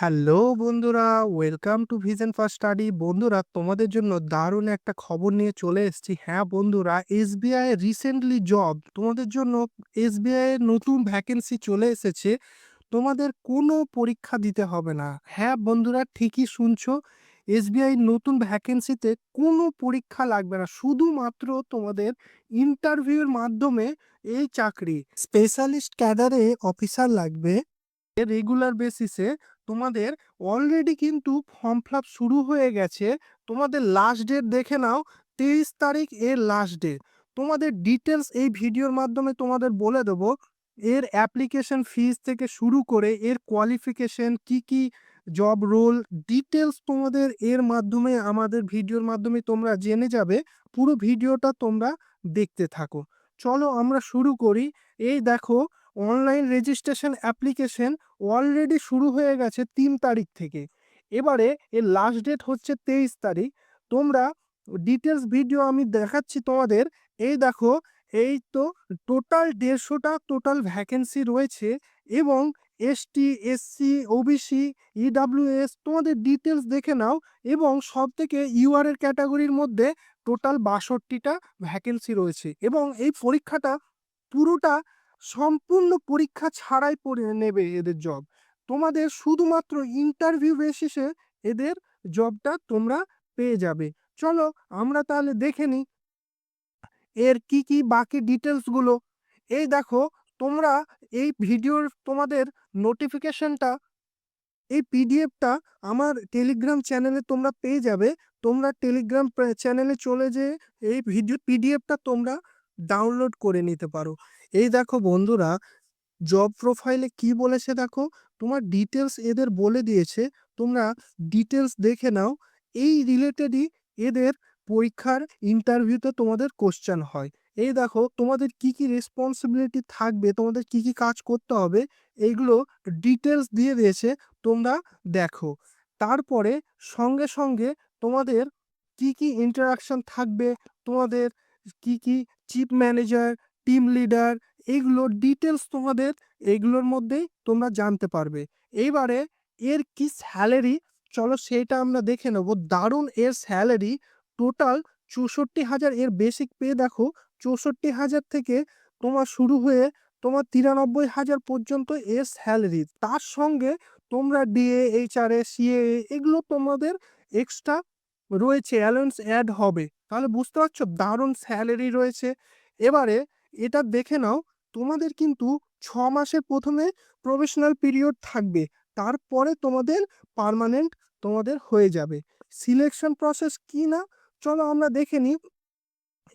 Hello বন্ধুরা, welcome to vision for study. বন্ধুরা, তোমাদের জন্য দারুণ একটা খবর নিয়ে চলে এসেছি। হ্যাঁ বন্ধুরা এস এসবিআই রিসেন্টলি জব তোমাদের জন্য এসবিআই এর নতুন ভ্যাকেন্সি চলে এসেছে। তোমাদের কোনো পরীক্ষা দিতে হবে না। হ্যাঁ বন্ধুরা, ঠিকই শুনছো এস এসবিআই নতুন ভ্যাকেন্সিতে কোনো পরীক্ষা লাগবে না। শুধুমাত্র তোমাদের ইন্টারভিউর মাধ্যমে এই চাকরি। স্পেশালিস্ট ক্যাডারে অফিসার লাগবে। রেগুলার বেসিসে তোমাদের অলরেডি কিন্তু ফর্ম ফিল শুরু হয়ে গেছে। তোমাদের লাস্ট ডেট দেখে নাও, তেইশ তারিখ এর লাস্ট ডেট তোমাদের ডিটেলস এই ভিডিওর মাধ্যমে তোমাদের বলে দেবো, এর অ্যাপ্লিকেশন ফিজ থেকে শুরু করে এর কোয়ালিফিকেশন কি কি জব রোল ডিটেলস তোমাদের এর মাধ্যমে, আমাদের ভিডিওর মাধ্যমে তোমরা জেনে যাবে। পুরো ভিডিওটা তোমরা দেখতে থাকো। চলো আমরা শুরু করি। এই দেখো অনলাইন রেজিস্ট্রেশন অ্যাপ্লিকেশন অলরেডি শুরু হয়ে গেছে তিন তারিখ থেকে। এবারে এর লাস্ট ডেট হচ্ছে তেইশ তারিখ। তোমরা ডিটেলস ভিডিও আমি দেখাচ্ছি তোমাদের। এই দেখো, এই তো টোটাল দেড়শোটা টোটাল ভ্যাকেন্সি রয়েছে এবং এসটি এসসি ওবিসি ইডাব্লিউএস তোমাদের ডিটেলস দেখে নাও এবং সব থেকে ইউআর এর ক্যাটাগরির মধ্যে টোটাল বাষট্টিটা ভ্যাকেন্সি রয়েছে এবং এই পরীক্ষাটা পুরোটা সম্পূর্ণ পরীক্ষা ছাড়াই পড়ে নেবে এদের জব তোমাদের শুধুমাত্র ইন্টারভিউ বেসিসে এদের জবটা তোমরা পেয়ে যাবে। চলো আমরা তাহলে দেখে নিই এর কি কি বাকি ডিটেলসগুলো এই দেখো, তোমরা এই ভিডিওর তোমাদের নোটিফিকেশনটা এই পিডিএফটা আমার টেলিগ্রাম চ্যানেলে তোমরা পেয়ে যাবে। তোমরা টেলিগ্রাম চ্যানেলে চলে যেয়ে এই ভিডিও পিডিএফটা তোমরা ডাউনলোড করে নিতে পারো। এই দেখো বন্ধুরা জব প্রোফাইলে কি বলেছে দেখো? তোমার ডিটেলস এদের বলে দিয়েছে, তোমরা ডিটেলস দেখে নাও। এই রিলেটেডই এদের পরীক্ষার ইন্টারভিউতে তোমাদের কোশ্চেন হয়। এই দেখো, তোমাদের কি কি রেসপন্সিবিলিটি থাকবে, তোমাদের কি কি কাজ করতে হবে, এইগুলো ডিটেলস দিয়ে দিয়েছে, তোমরা দেখো। তারপরে সঙ্গে সঙ্গে তোমাদের কি কি ইন্টারাকশন থাকবে, তোমাদের কি কি চিফ ম্যানেজার, টিম লিডার এইগুলো ডিটেলস তোমাদের এইগুলোর মধ্যেই তোমরা জানতে পারবে। এইবারে এর কি স্যালারি? চলো সেটা আমরা দেখে নেব। দারুণ এর স্যালারি, টোটাল চৌষট্টি হাজার। এর বেসিক পে দেখো, চৌষট্টি হাজার থেকে তোমার শুরু হয়ে তোমার তিরানব্বই হাজার পর্যন্ত এর স্যালারি। তার সঙ্গে তোমরা ডিএ, এইচআরএ সিএ এগুলো তোমাদের এক্সট্রা রয়েছে, অ্যালাউন্স অ্যাড হবে। তাহলে বুঝতে পারছ? দারুণ স্যালারি রয়েছে। এবারে এটা দেখে নাও, তোমাদের কিন্তু ছ মাসের প্রথমে প্রফেশনাল পিরিয়ড থাকবে। তারপরে তোমাদের পারমানেন্ট তোমাদের হয়ে যাবে। সিলেকশন প্রসেস কি না? চলো আমরা দেখে নিই।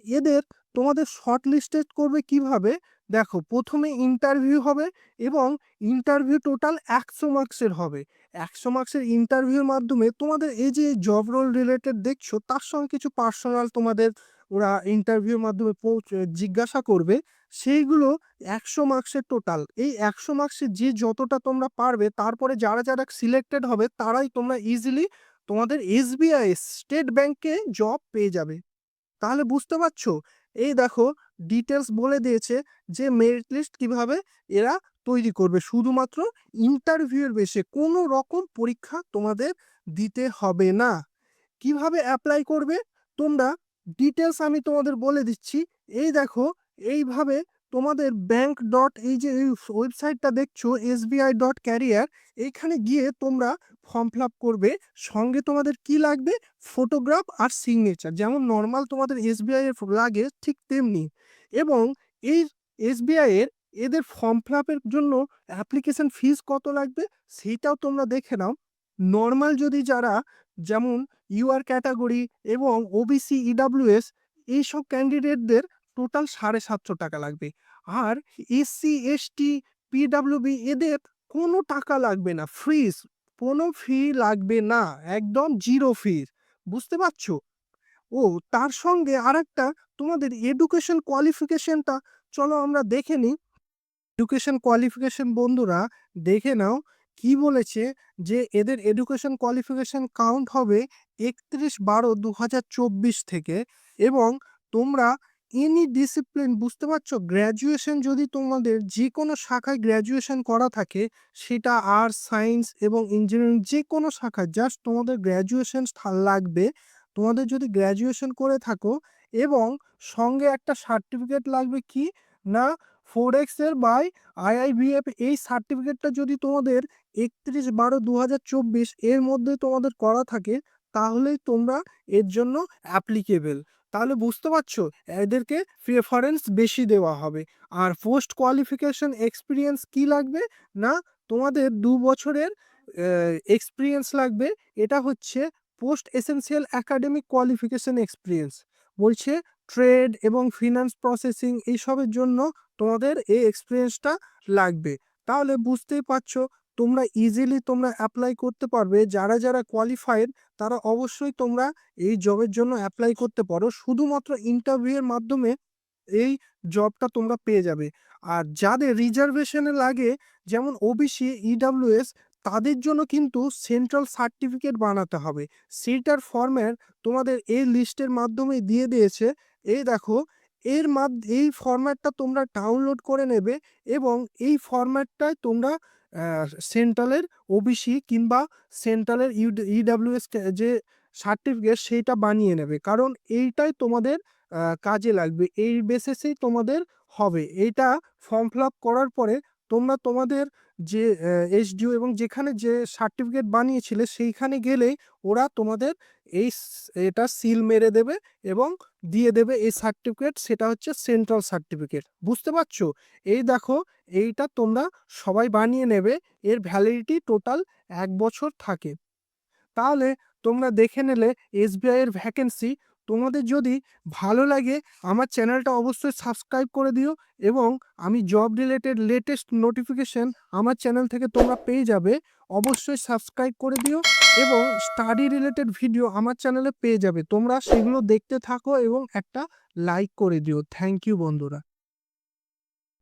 এদের তোমাদের শর্ট লিস্টেড করবে কীভাবে? দেখো, প্রথমে ইন্টারভিউ হবে এবং ইন্টারভিউ টোটাল একশো মার্কসের হবে। একশো মার্কসের ইন্টারভিউর মাধ্যমে তোমাদের এই যে জব রোল রিলেটেড দেখছ, তার সঙ্গে কিছু পার্সোনাল তোমাদের ওরা ইন্টারভিউর মাধ্যমে জিজ্ঞাসা করবে, সেইগুলো একশো মার্কসের টোটাল এই একশো মার্কসের যে যতটা তোমরা পারবে, তারপরে যারা যারা সিলেক্টেড হবে, তারাই তোমরা ইজিলি তোমাদের এসবিআই স্টেট ব্যাংকে জব পেয়ে যাবে। তাহলে বুঝতে পারছ? এই দেখো ডিটেলস বলে দিয়েছে যে মেরিট লিস্ট কীভাবে এরা তৈরি করবে। শুধুমাত্র ইন্টারভিউয়ের বেশে কোনো রকম পরীক্ষা তোমাদের দিতে হবে না। কীভাবে অ্যাপ্লাই করবে? তোমরা ডিটেলস আমি তোমাদের বলে দিচ্ছি। এই দেখো, এইভাবে তোমাদের ব্যাংক ডট এই যে ওয়েবসাইটটা দেখছ এসবিআই ডট ক্যারিয়ার এইখানে গিয়ে তোমরা ফর্ম ফিল করবে। সঙ্গে তোমাদের কি লাগবে? ফটোগ্রাফ আর সিগনেচার যেমন নর্মাল তোমাদের এসবিআই এর লাগে ঠিক তেমনি। এবং এই এসবিআই এর, এদের ফর্ম ফিল জন্য অ্যাপ্লিকেশন ফিস কত লাগবে? সেইটাও তোমরা দেখে নাও। নর্মাল যদি যারা, যেমন ইউআর ক্যাটাগরি এবং ওবিসি ইডাব্লিউএস এইসব ক্যান্ডিডেটদের টোটাল সাড়ে সাতশো টাকা লাগবে। আর এসসি এসটি পিডাব্লিউবি এদের কোনো টাকা লাগবে না, ফ্রিজ, কোনো ফি লাগবে না, একদম জিরো ফিজ, বুঝতে পারছ? ও, তার সঙ্গে আরেকটা, তোমাদের এডুকেশন কোয়ালিফিকেশনটা, চলো আমরা দেখে নিই। এডুকেশন কোয়ালিফিকেশন বন্ধুরা, দেখে নাও, কি বলেছে যে এদের এডুকেশন কোয়ালিফিকেশন কাউন্ট হবে একত্রিশ বারো দু থেকে এবং তোমরা এনি ডিসিপ্লিন বুঝতে পারছ? গ্র্যাজুয়েশন যদি তোমাদের যে কোনো শাখায় গ্র্যাজুয়েশন করা থাকে, সেটা আর্টস সায়েন্স এবং ইঞ্জিনিয়ারিং যে কোনো শাখায় জাস্ট তোমাদের গ্র্যাজুয়েশন লাগবে। তোমাদের যদি গ্র্যাজুয়েশন করে থাকো এবং সঙ্গে একটা সার্টিফিকেট লাগবে কি? না ফোর এক্সের বাই আইআইবিএফ এই সার্টিফিকেটটা যদি তোমাদের একত্রিশ বারো দু এর মধ্যে তোমাদের করা থাকে, তাহলেই তোমরা এর জন্য অ্যাপ্লিকেবল তাহলে বুঝতে পারছ? এদেরকে প্রেফারেন্স বেশি দেওয়া হবে। আর পোস্ট কোয়ালিফিকেশন এক্সপিরিয়েন্স কি লাগবে? না, তোমাদের দু বছরের এক্সপিরিয়েন্স লাগবে। এটা হচ্ছে post essential academic qualification experience বলছে ট্রেড এবং ফিনান্স প্রসেসিং এইসবের জন্য তোমাদের এই এক্সপিরিয়েন্সটা লাগবে। তাহলে বুঝতেই পারছ তোমরা ইজিলি তোমরা অ্যাপ্লাই করতে পারবে। যারা যারা কোয়ালিফাইড তারা অবশ্যই তোমরা এই জবের জন্য অ্যাপ্লাই করতে পারো। শুধুমাত্র ইন্টারভিউয়ের মাধ্যমে এই জবটা তোমরা পেয়ে যাবে। আর যাদের রিজার্ভেশনে লাগে, যেমন ওবিসি ইডাব্লিউএস তাদের জন্য কিন্তু সেন্ট্রাল সার্টিফিকেট বানাতে হবে। সেটার ফর্ম্যাট তোমাদের এই লিস্টের মাধ্যমে দিয়ে দিয়েছে। এই দেখো, এর মাধ এই ফরম্যাটটা তোমরা ডাউনলোড করে নেবে এবং এই ফরম্যাটটায় তোমরা সেন্ট্রালের ওবিসি কিংবা সেন্ট্রালের ইডাব্লিউএস যে সার্টিফিকেট সেইটা বানিয়ে নেবে। কারণ এইটাই তোমাদের কাজে লাগবে। এই বেসিসেই তোমাদের হবে। এইটা ফর্ম ফিল করার পরে তোমরা তোমাদের যে এসডিও এবং যেখানে যে সার্টিফিকেট বানিয়েছিলে সেইখানে গেলেই ওরা তোমাদের এই এটা সিল মেরে দেবে এবং দিয়ে দেবে এই সার্টিফিকেট সেটা হচ্ছে সেন্ট্রাল সার্টিফিকেট বুঝতে পারছ? এই দেখো, এইটা তোমরা সবাই বানিয়ে নেবে, এর ভ্যালিডিটি টোটাল এক বছর থাকে। তাহলে তোমরা দেখে নিলে এসবিআই এর ভ্যাকেন্সি তোমাদের যদি ভালো লাগে, আমার চ্যানেলটা অবশ্যই সাবস্ক্রাইব করে দিও এবং আমি জব রিলেটেড লেটেস্ট নোটিফিকেশন আমার চ্যানেল থেকে তোমরা পেয়ে যাবে। অবশ্যই সাবস্ক্রাইব করে দিও এবং স্টাডি রিলেটেড ভিডিও আমার চ্যানেলে পেয়ে যাবে। তোমরা সেগুলো দেখতে থাকো এবং একটা লাইক করে দিও। থ্যাংক ইউ বন্ধুরা।